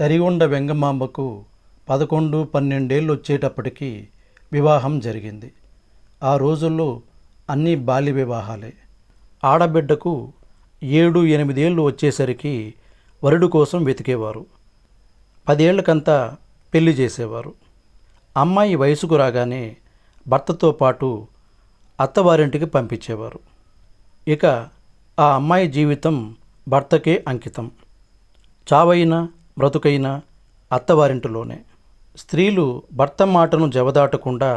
తరిగొండ వెంగమాంబకు పదకొండు పన్నెండేళ్ళు వచ్చేటప్పటికి వివాహం జరిగింది. ఆ రోజుల్లో అన్నీ బాల్య వివాహాలే. ఆడబిడ్డకు ఏడు ఎనిమిదేళ్ళు వచ్చేసరికి వరుడు కోసం వెతికేవారు. పదేళ్ళకంతా పెళ్ళి చేసేవారు. అమ్మాయి వయసుకు రాగానే భర్తతో పాటు అత్తవారింటికి పంపించేవారు. ఇక ఆ అమ్మాయి జీవితం భర్తకే అంకితం. చావైనా బ్రతుకైన అత్తవారింటిలోనే. స్త్రీలు భర్త మాటను జవదాటకుండా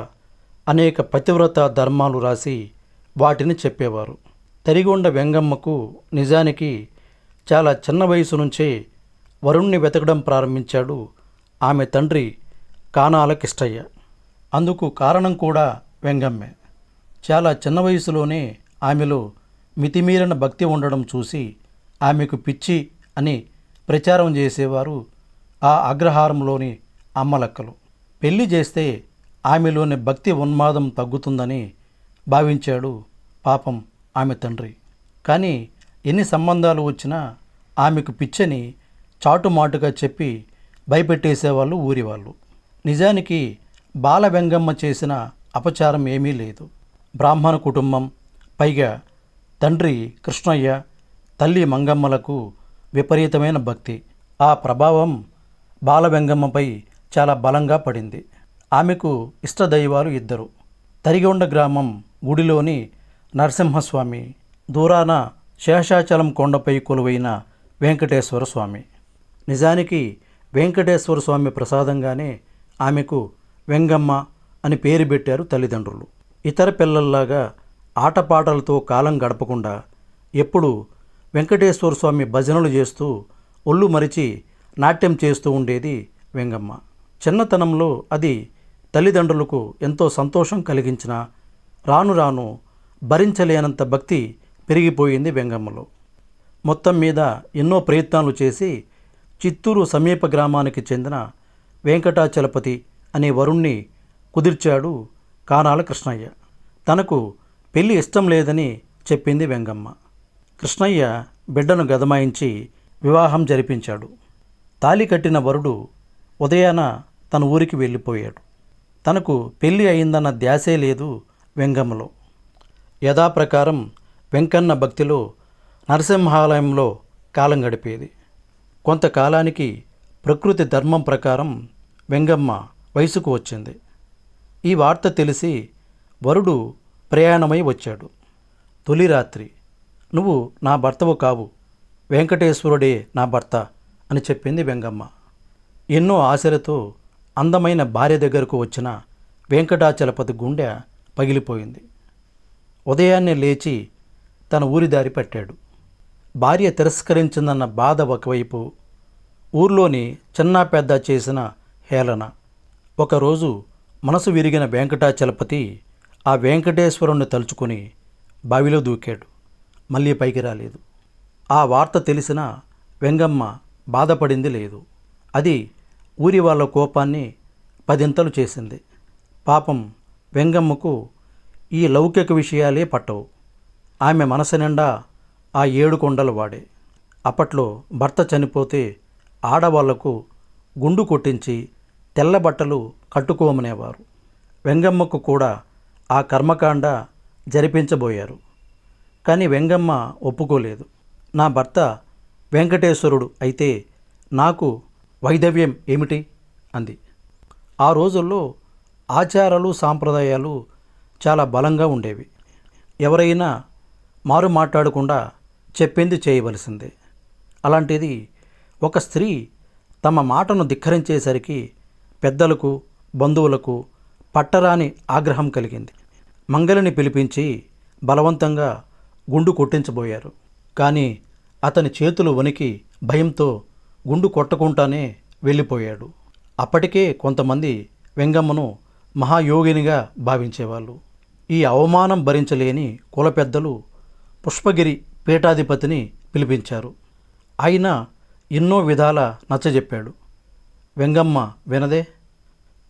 అనేక పతివ్రత ధర్మాలు రాసి వాటిని చెప్పేవారు. తరిగొండ వెంగమ్మకు నిజానికి చాలా చిన్న వయసు నుంచే వరుణ్ణి వెతకడం ప్రారంభించాడు ఆమె తండ్రి కానాల కిష్టయ్య అందుకు కారణం కూడా వెంగమ్మే. చాలా చిన్న వయసులోనే ఆమెలో మితిమీరిన భక్తి ఉండడం చూసి ఆమెకు పిచ్చి అని ప్రచారం చేసేవారు ఆ అగ్రహారంలోని అమ్మలక్కలు పెళ్ళి చేస్తే ఆమెలోని భక్తి ఉన్మాదం తగ్గుతుందని భావించాడు పాపం ఆమె తండ్రి. కానీ ఎన్ని సంబంధాలు వచ్చినా ఆమెకు పిచ్చని చాటుమాటుగా చెప్పి భయపెట్టేసేవాళ్ళు ఊరివాళ్ళు. నిజానికి బాల వెంగమ్మ చేసిన అపచారం ఏమీ లేదు. బ్రాహ్మణ కుటుంబం పైగా తండ్రి కృష్ణయ్య తల్లి మంగమ్మలకు విపరీతమైన భక్తి. ఆ ప్రభావం బాల వెంగమ్మపై చాలా బలంగా పడింది. ఆమెకు ఇష్టదైవాలు ఇద్దరు. తరిగొండ గ్రామం గుడిలోని నరసింహస్వామి దూరాన శేషాచలం కొండపై కొలువైన వెంకటేశ్వర స్వామి. నిజానికి వెంకటేశ్వర స్వామి ప్రసాదంగానే ఆమెకు వెంగమ్మ అని పేరు పెట్టారు తల్లిదండ్రులు. ఇతర పిల్లల్లాగా ఆటపాటలతో కాలం గడపకుండా ఎప్పుడు వెంకటేశ్వర స్వామి భజనలు చేస్తూ ఒళ్ళు మరిచి నాట్యం చేస్తూ ఉండేది వెంగమ్మ. చిన్నతనంలో అది తల్లిదండ్రులకు ఎంతో సంతోషం కలిగించిన రాను రాను భరించలేనంత భక్తి పెరిగిపోయింది వెంగమ్మలో. మొత్తం మీద ఎన్నో ప్రయత్నాలు చేసి చిత్తూరు సమీప గ్రామానికి చెందిన వెంకటాచలపతి అనే వరుణ్ణి కుదిర్చాడు కానాల కృష్ణయ్య. తనకు పెళ్ళి ఇష్టం లేదని చెప్పింది వెంగమ్మ. కృష్ణయ్య బిడ్డను గదమాయించి వివాహం జరిపించాడు. తాలి కట్టిన వరుడు ఉదయాన తన ఊరికి వెళ్ళిపోయాడు. తనకు పెళ్ళి అయిందన్న ధ్యాసే లేదు వెంగమ్మలో యథాప్రకారం వెంకన్న భక్తిలో నరసింహాలయంలో కాలం గడిపేది. కొంతకాలానికి ప్రకృతి ధర్మం ప్రకారం వెంగమ్మ వయసుకు వచ్చింది. ఈ వార్త తెలిసి వరుడు ప్రయాణమై వచ్చాడు. తొలి రాత్రి నువ్వు నా భర్తవు కావు. వెంకటేశ్వరుడే నా భర్త అని చెప్పింది వెంగమ్మ. ఎన్నో ఆశలతో అందమైన భార్య దగ్గరకు వచ్చిన వెంకటాచలపతి గుండె పగిలిపోయింది. ఉదయాన్నే లేచి తన ఊరి దారి పట్టాడు. భార్య తిరస్కరించిందన్న బాధ ఒకవైపు ఊర్లోని చిన్న పెద్ద చేసిన హేళన. ఒకరోజు మనసు విరిగిన వెంకటాచలపతి ఆ వెంకటేశ్వరుణ్ణి తలుచుకుని బావిలో దూకాడు. మళ్ళీ పైకి రాలేదు. ఆ వార్త తెలిసిన వెంగమ్మ బాధపడింది లేదు. అది ఊరి వాళ్ళ కోపాన్ని పదింతలు చేసింది. పాపం వెంగమ్మకు ఈ లౌకిక విషయాలే పట్టవు. ఆమె మనసు నిండా ఆ ఏడు కొండలు వాడే. అప్పట్లో భర్త చనిపోతే ఆడవాళ్ళకు గుండు కొట్టించి తెల్ల బట్టలు కట్టుకోమనేవారు. వెంగమ్మకు కూడా ఆ కర్మకాండ జరిపించబోయారు. కానీ వెంగమ్మ ఒప్పుకోలేదు. నా భర్త వెంకటేశ్వరుడు అయితే నాకు వైదవ్యం ఏమిటి? అంది. ఆ రోజుల్లో ఆచారాలు సాంప్రదాయాలు చాలా బలంగా ఉండేవి. ఎవరైనా మారు మాట్లాడకుండా చెప్పింది చేయవలసిందే. అలాంటిది ఒక స్త్రీ తమ మాటను ధిక్కరించేసరికి పెద్దలకు బంధువులకు పట్టరాని ఆగ్రహం కలిగింది. మంగలిని పిలిపించి బలవంతంగా గుండు కొట్టించబోయారు. కానీ అతని చేతులు వణికి భయంతో గుండు కొట్టకుండానే వెళ్ళిపోయాడు. అప్పటికే కొంతమంది వెంగమ్మను మహాయోగినిగా భావించేవాళ్ళు. ఈ అవమానం భరించలేని కుల పెద్దలు పుష్పగిరి పీఠాధిపతిని పిలిపించారు. ఆయన ఎన్నో విధాల నచ్చజెప్పాడు. వెంగమ్మ వినదే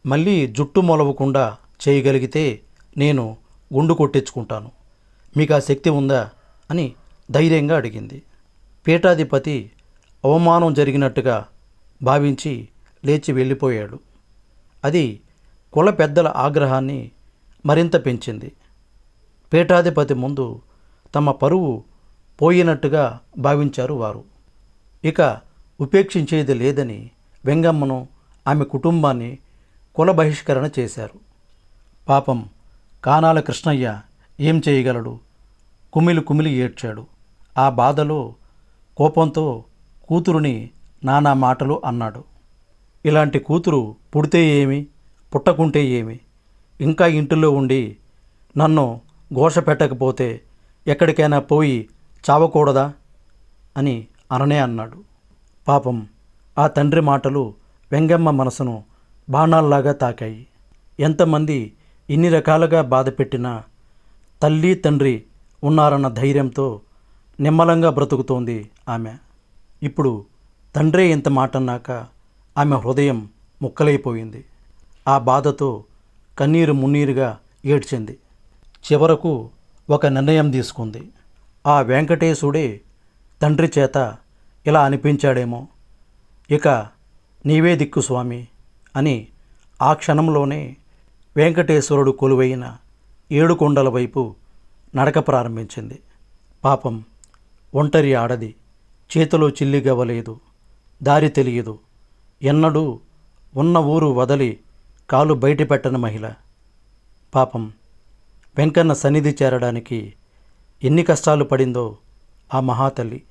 మళ్ళీ జుట్టు మొలవకుండా చేయగలిగితే నేను గుండు కొట్టించుకుంటాను. మీకు ఆ శక్తి ఉందా? అని ధైర్యంగా అడిగింది. పీఠాధిపతి అవమానం జరిగినట్టుగా భావించి లేచి వెళ్ళిపోయాడు. అది కుల పెద్దల ఆగ్రహాన్ని మరింత పెంచింది. పీఠాధిపతి ముందు తమ పరువు పోయినట్టుగా భావించారు వారు. ఇక ఉపేక్షించేది లేదని వెంగమ్మను ఆమె కుటుంబాన్ని కుల బహిష్కరణ చేశారు. పాపం కానాల కృష్ణయ్య ఏం చేయగలడు? కుమిలి కుమిలి ఏడ్చాడు. ఆ బాధలో కోపంతో కూతురుని నానా మాటలు అన్నాడు. ఇలాంటి కూతురు పుడితే ఏమి పుట్టకుంటే ఏమి? ఇంకా ఇంటిలో ఉండి నన్ను ఘోష పెట్టకపోతే ఎక్కడికైనా పోయి చావకూడదా? అని అననే అన్నాడు. పాపం ఆ తండ్రి మాటలు వెంగమ్మ మనసును బాణాల్లాగా తాకాయి. ఎంతమంది ఇన్ని రకాలుగా బాధ పెట్టినా తల్లి తండ్రి ఉన్నారన్న ధైర్యంతో నిమ్మలంగా బ్రతుకుతోంది ఆమె. ఇప్పుడు తండ్రే ఇంత మాట అన్నాక ఆమె హృదయం ముక్కలైపోయింది. ఆ బాధతో కన్నీరు మున్నీరుగా ఏడ్చింది. చివరకు ఒక నిర్ణయం తీసుకుంది. ఆ వెంకటేశుడే తండ్రి చేత ఇలా అనిపించాడేమో ఇక నీవే దిక్కు స్వామి అని ఆ క్షణంలోనే వెంకటేశ్వరుడు కొలువైన ఏడుకొండల వైపు నడక ప్రారంభించింది. పాపం ఒంటరి ఆడది చేతిలో చిల్లిగవ్వలేదు దారి తెలియదు. ఎన్నడూ ఉన్న ఊరు వదలి కాలు బయటపెట్టని మహిళ. పాపం వెంకన్న సన్నిధి చేరడానికి ఎన్ని కష్టాలు పడిందో ఆ మహాతల్లి.